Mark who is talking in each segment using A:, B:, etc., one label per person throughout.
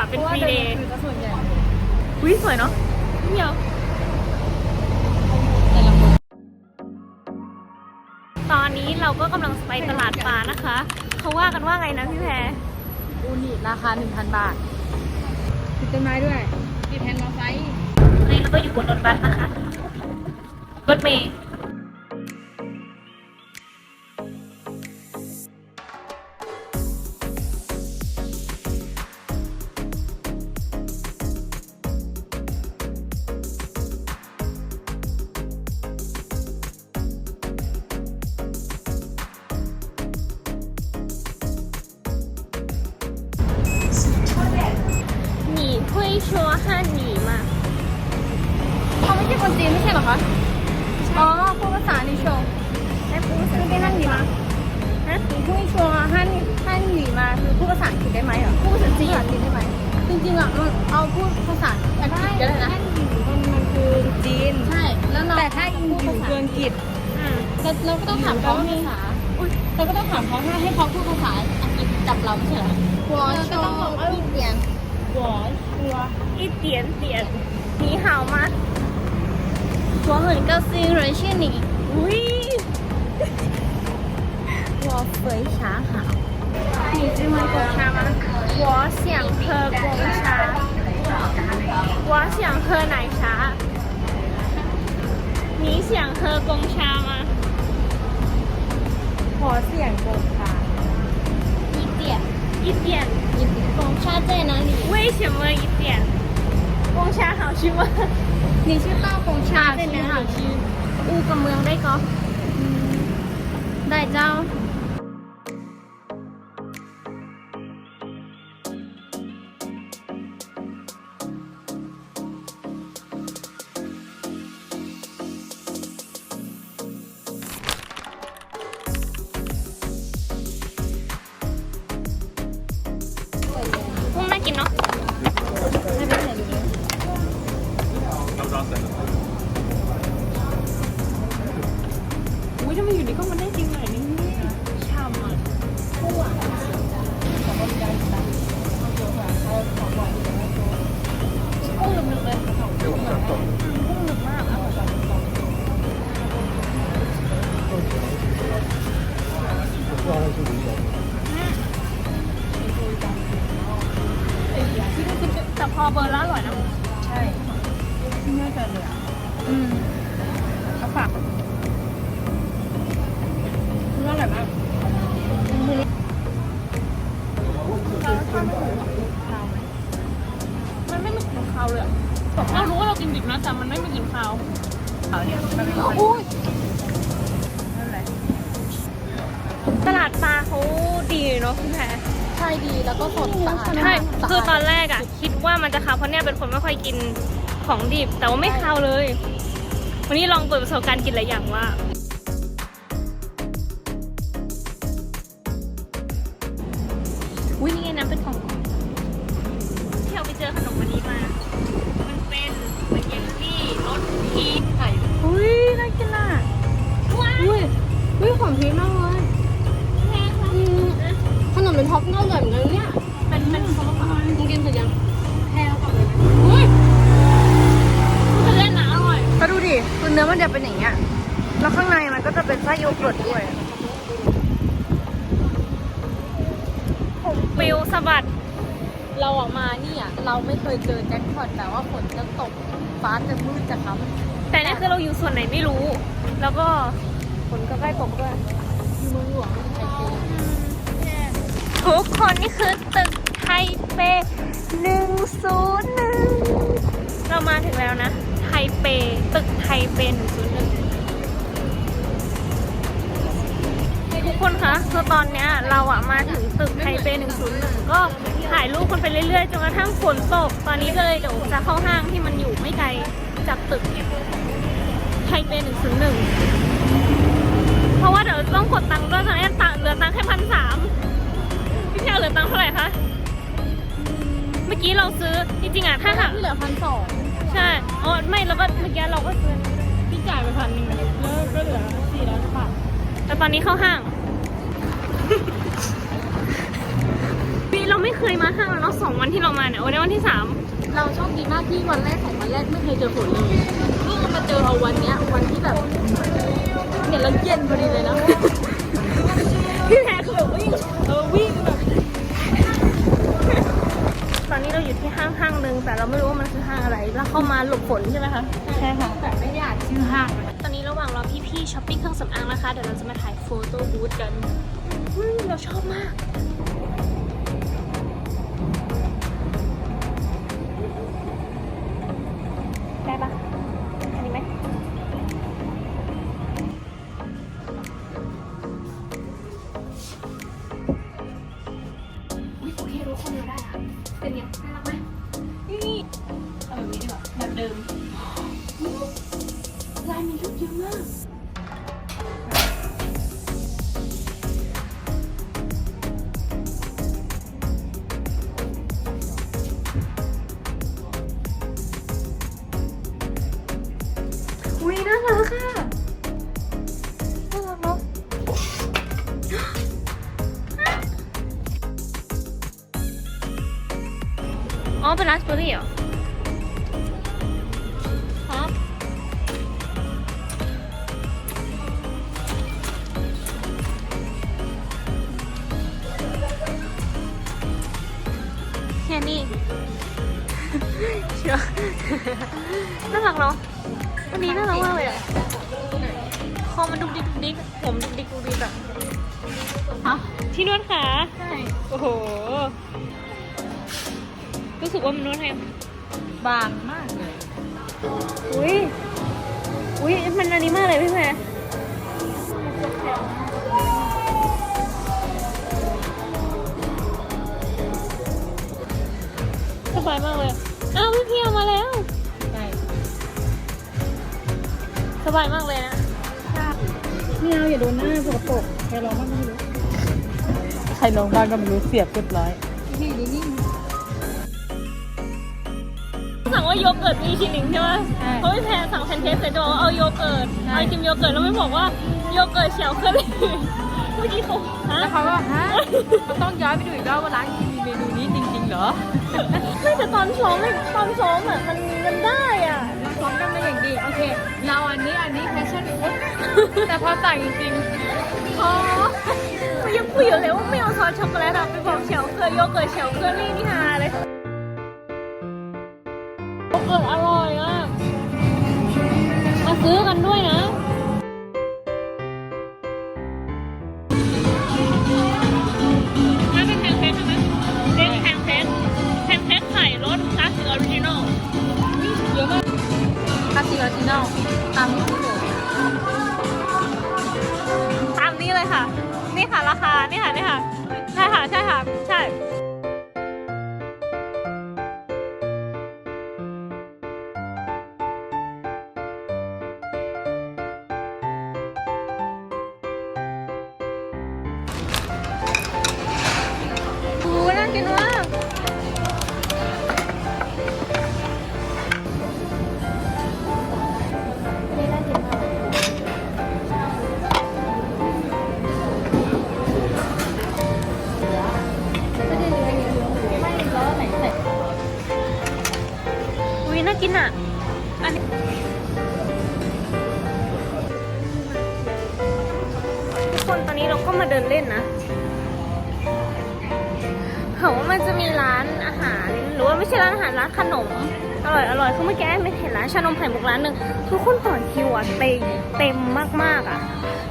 A: ายดีกว่าเป็นฟรีเดย์
B: คือส่วนใหญ่
A: อุ้ยสวยเนาะเดียว
B: แต่ละคน
A: ตอนนี้เราก็กำลังไปตลาดปลานะคะ เขาว่ากันว่าไงนะพี่แพร
B: อูนิราคา 1,000 บาทติดต้นไม้ด้วยติดแผ่นมาไฟ
A: ตอนนี้เราก็อยู่บนรถบัสนะคะรถเมย์
B: คนจีนไม่ใช่เหรอคะ อ๋อพูดภาษานิชง
A: ได้พู
B: ดภาษาไปนั่งดีมาฮะพูดนิชงอะฮั่นฮั่นหนีมาคือพูดภาษาอังกได้ไหมอะพูดภาษาจีนได้ไหมจริงๆอะมันเอาพูดภาษาอังกฤษก็ได้นะฮั่นหนีมันมันคือจีน ใช่ แล้วเราแต่ถ้าอิงอยู่คืออังกฤษอ่าเราก็ต้องถามเขาภาษาเราก็ต้องถามเขาให้ให้เขาพูดภาษาอังกฤษกับเราใช่ไหมเราก็องบอกว่าอีเตียนหัว
A: หัวอีเตียนเตียนหนี
B: 我很高兴认识你。
A: 喂，
B: 我非常好。
A: 你喜欢喝茶吗？我想喝红茶。我想喝奶茶。你想喝红茶吗？
B: 我想红茶。一点，
A: 一点，
B: 一点。红茶在哪里？
A: 为什么一点？红茶好吃吗？ นี่ชื่อ
B: เต้าข
A: องชา
B: ใช่ไหมค่ออูกั
A: บเมืองได้ก็ได้เจ้า แต่มันไม่มีกลิ่นคาว
B: เขาเนี่ยมันเป็น
A: อุ้ย
B: นั่นแหละ
A: ตลาดปลาเขาดีเนาะพี่แพร
B: ใช่ดีแล้วก็สดสะอาด
A: ใช่
B: สะาด
A: คือตอนแรกอะคิดว่ามันจะคาวเพราะเนี่ยเป็นคนไม่ค่อยกินของดิบ แต่ว่าไม่คาวเลย วันนี้ลองเปิดประสบการณ์กินหลายอย่างว่า อุ้ย
B: ข
A: อ
B: งพีชมากเลย
A: แพงค่ะ
B: อืมขนมเป็นท็อปเน่าเหมือนกันเนี่ย
A: เป็นเป็นเขาบอกว่า
B: มึงกินเสร็จยังแพ้ก่อนเลย
A: อุ้ยมันเล่นนะอร่อย
B: ก็ดูดิคือเนื้อมันจะเป็นอย่างเงี้ย แล้วข้างในมันก็จะเป็นไส้โยเกิร์ตด้วย
A: ผมปิวสะบัด
B: เราออกมาเนี่ยเราไม่เคยเจอแจ็คพอตแต่ว่าฝนจะตกฟ้าจะมืดจะค้ำ
A: แต่เนี่ยคือเราอยู่ส่วนไหนไม่รู้ แล้วก็ ฝนก็ใกล้ตกด้วย
B: ทุ
A: กคนนี่คือตึกไทเปหนึ่งศูนย์หนึ่งเรามาถึงแล้วนะ ไทเป ตึกไทเปหนึ่งศูนย์หนึ่งทุกคนคะคือตอนเนี้ยเราอะมาถึงตึกไทเปหนึ่งศูนย์หนึ่งก็ถ่ายรูปกันไปเรื่อยๆ จนกระทั่งฝนตก ตอนนี้ก็เลยเดี๋ยวจะเข้าห้างที่มันอยู่ไม่ไกลจากตึก พันสองใช่อ๋อไม่แล้วก็เมื่อกี้เราก็ซื้อ
B: พี่จ่ายไปพันหนึ่งแล้วก็เหลือสี่ร้อยบาท
A: แต่ตอนนี้เข้าห้างมีเราไม่เคยมาห้างแล้วเนาะสองวันที่เรามาเนี่ยวันนี้วันที่สาม
B: เราโชคดีมากที่วันแรกของวันแรกไม่เคยเจอฝนเลยนี่เรามาเจอเอาวันเนี้ยวันที่แบบเนี่ยเราเย็นพอดีเลยนะ
A: พี่แพรคือแบบวิ่ง
B: เออวิ่งแบบา
A: งห้างหนึ่งแต่เราไม่รู้ว่ามันคือห้างอะไร แล้วเข้ามาหลบฝนใช่ไหมคะ
B: ใช่ค่ะแต่ไม่ได้อ่านชื่อห้าง
A: ตอนนี้ระหว่างรอพี่ๆช้อปปิ้งเครื่องสำอางนะคะเดี๋ยวเราจะมาถ่ายโฟโต้บูธกันอืมเราชอบมาก อ๋อ เป็นราสเบอร์รี่เหรอฮะแค่นี้ เชื่อน่ารักเนาะอันนี้น่ารักมากเลยอะคอมันดุกดิกดุกดิกผมดุกดิกดุกดิกอะ
B: ฮะ
A: ที่นวดขา
B: ใช่
A: โอ้โห รู้สึกว่ามันนวดให้
B: บางมากเลย
A: อุ้ยอุ้ยมันอันนี้มากเลยพี่แพรสบายมากเลย อ้าวพี่เพียวมาแล้ว
B: ใช่
A: สบายมากเลยนะ
B: ไม่เอาอย่าโดนหน้าสกปรกใครร้องบ้างก็ไม่รู้ ใครร้องบ้างก็ไม่รู้เสียบเรียบร้อยนี่นี่
A: ว่าโยเกิร์ตมีชิ้นหนึ่งใช่ไหม
B: ใช่
A: เพราะพี่แพรสั่งแพนเค้กเสร็จจะบอกว่าเอาโยเกิร์ต
B: ใช่
A: เอาไอติมโยเกิร์ตแล้วไม่บอกว่าโยเกิร์ตเฉียวเคอรี่เมื่อกี้เขาฮะ
B: แล้วเขาก็ฮะเขาต้องย้อนไปดูอีกรอบว่าร้านมีเมนูนี้จริง ๆ เหรอ
A: ไม่แต่ตอนซ้อมไม่ตอนซ้อมอะมันมันได้อะ
B: เราซ้อมกันมาอย่างดี โอเค เราอันนี้อันนี้แฟชั่นฟู้ดแต่พอสั่งจริงๆอ๋อ
A: ก็ยังคุยอยู่เลยว่าไม่เอาซอสช็อกโกแลตอะไปบอกเฉียวเคอร์โยเกิร์ตเฉียวเคอรี่นี่ฮาเลยโย เกิร์ตอร่อยอะ มาซื้อกันด้วยนะนั่นเป็นแพนเค้กใช่ไหมเรียกแพนเค้กแพนเค้กไข่รสคลาสสิกออริจินอล
B: เยอะมากคาสิออริจินอลตามนี้เลย
A: ตามนี้เลยค่ะ นี่ค่ะราคา นี่ค่ะ นี่ค่ะ ใช่ค่ะ ใช่ค่ะ ใช่ กินอะ อันนี้ทุกคนตอนนี้เราก็มาเดินเล่นนะเขาว่ามันจะมีร้านอาหารหรือว่าไม่ใช่ร้านอาหารร้านขนม อร่อยอร่อยคือเมื่อกี้ไม่เห็นร้านชานมไข่มุกร้านหนึ่งทุกคนต่อคิวอะเต็มเต็มมากๆอะ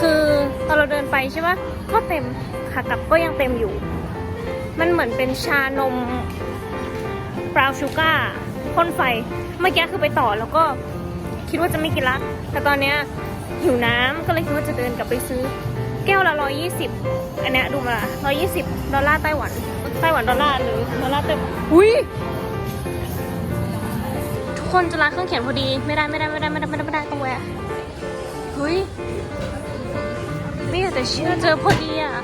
A: คือตอนเราเดินไปใช่ปะก็เต็มขากลับก็ยังเต็มอยู่ มันเหมือนเป็นชานมบราวชูการ์ พ่นไฟ เมื่อกี้คือไปต่อแล้วก็คิดว่าจะไม่กินละ แต่ตอนเนี้ยหิวน้ำก็เลยคิดว่าจะเดินกลับไปซื้อ แก้วละร้อยี่สิบอันเนี้ยดูมาร้อยี่สิบดอลลาร์ไต้หวัน ไต้หวันดอลลาร์หรือดอลลาร์ไต้หุ้ยทุกคนจะร้านเครื่องเขียนพอดี ไม่ได้ไม่ได้ไม่ได้ไม่ได้ไม่ได้ไม่ได้ต้องแวะเฮ้ยไม่อยากจะเชื่อเจอพอดีอะ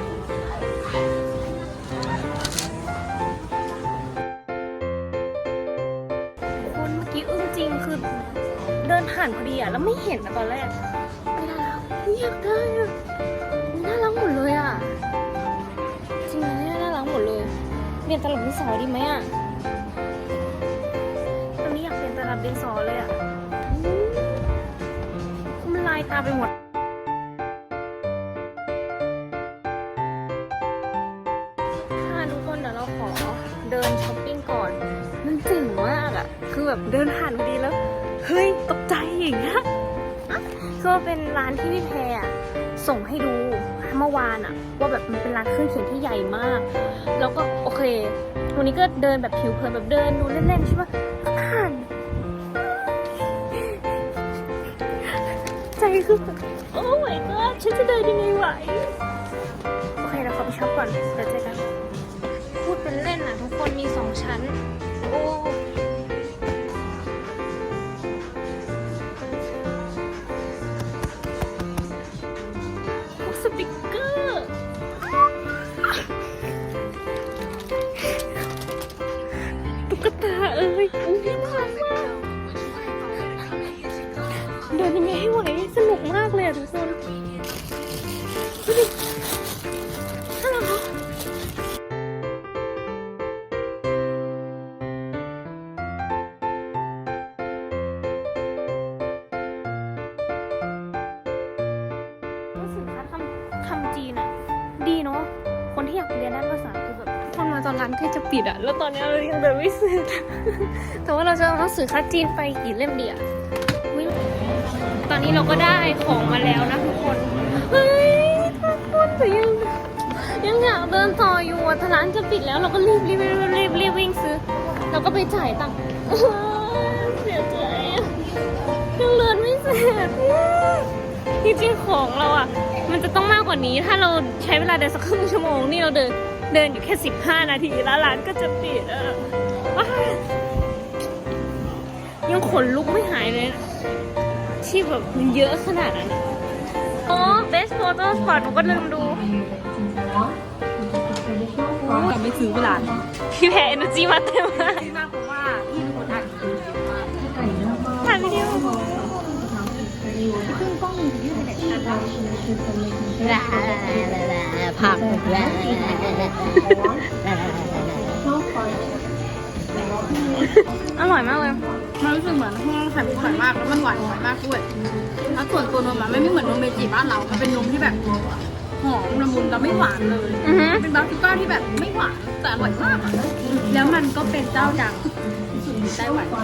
A: านพอดีอะ แล้วไม่เห็นอะตอนแรกไม่ได้แล้วอยากได้อะน่ารักหมดเลยอะ จริงๆเนี่ยน่ารักหมดเลยเปลี่ยนตลับดินสอดีไหมอะ ตอนนี้อยากเปลี่ยนตลับดินสอเลยอะอู้มันลายตาไปหมดค่ะทุกคนเดี๋ยวเราขอเดินช้อปปิ้งก่อน มันเจ๋งมากอะคือแบบเดินผ่านพอดีแล้ว เฮ้ยตกใจ อย่างเงี้ยอะคือว่าเป็นร้านที่พี่แพรอะส่งให้ดูเมื่อวานอะว่าแบบมันเป็นร้านเครื่องเขียนที่ใหญ่มาก แล้วก็โอเควันนี้ก็เดินแบบผิวเผินแบบเดินดูเล่นๆใช่ปะก็ผ่านใจคือโอ้ my god ฉันจะเดินยังไงไหวโอเคเราขอไปช็อปก่อนเดี๋ยวเจอกันพูดเป็นเล่นอะทุกคนมีสองชั้น โอ้ ทำทำจีนอะดีเนาะคนที่อยากเรียนด้านภาษาคือแบบทุกคนมาตอนร้านใกล้จะปิดอะแล้วตอนนี้เรายังเดินไม่เสร็จแต่ว่าเราจะเอาหนังสือคัดจีนไปกี่เล่มดีอะตอนนี้เราก็ได้ของมาแล้วนะทุกคนเฮ้ยทุกคนแต่ยังยังอยากเดินต่ออยู่อะร้านจะปิดแล้วเราก็รีบรีบรีบรีบรีบวิ่งซื้อเราก็ไปจ่ายตังค์เสียใจยังเดินไม่เสร็จ จริงๆของเราอะ มันจะต้องมากกว่านี้ ถ้าเราใช้เวลาเดินสักครึ่งชั่วโมงนี่เราเดินเดินอยู่แค่ 15 นาทีแล้วร้านก็จะปิดอะว้ายยังขนลุกไม่หายเลยนะที่แบบมันเยอะขนาดนั้นอะอ๋อ best photo spot หนูก็ลืมดู
B: แต่ไม่ซื้อเวลา
A: พี่แพร energy มาเต็มมาก
B: มากเพราะว่าพี่ ผัก
A: อร่อยมากเลย
B: มันรู้สึกเหมือนห้องไข่มุกอร่อยมาก แล้วมันหวานหวานมากด้วย แล้วส่วนตัวนมอะไม่ไม่เหมือนนมเมจิบ้านเรา มันเป็นนมที่แบบหอมละมุนแล้วไม่หวานเลย
A: อือฮึ
B: เป็นบาร์บีก้าที่แบบไม่หวานแต่อร่อยมากอะแล้วมันก็เป็นเจ้าดังที่สุดในไต้หวัน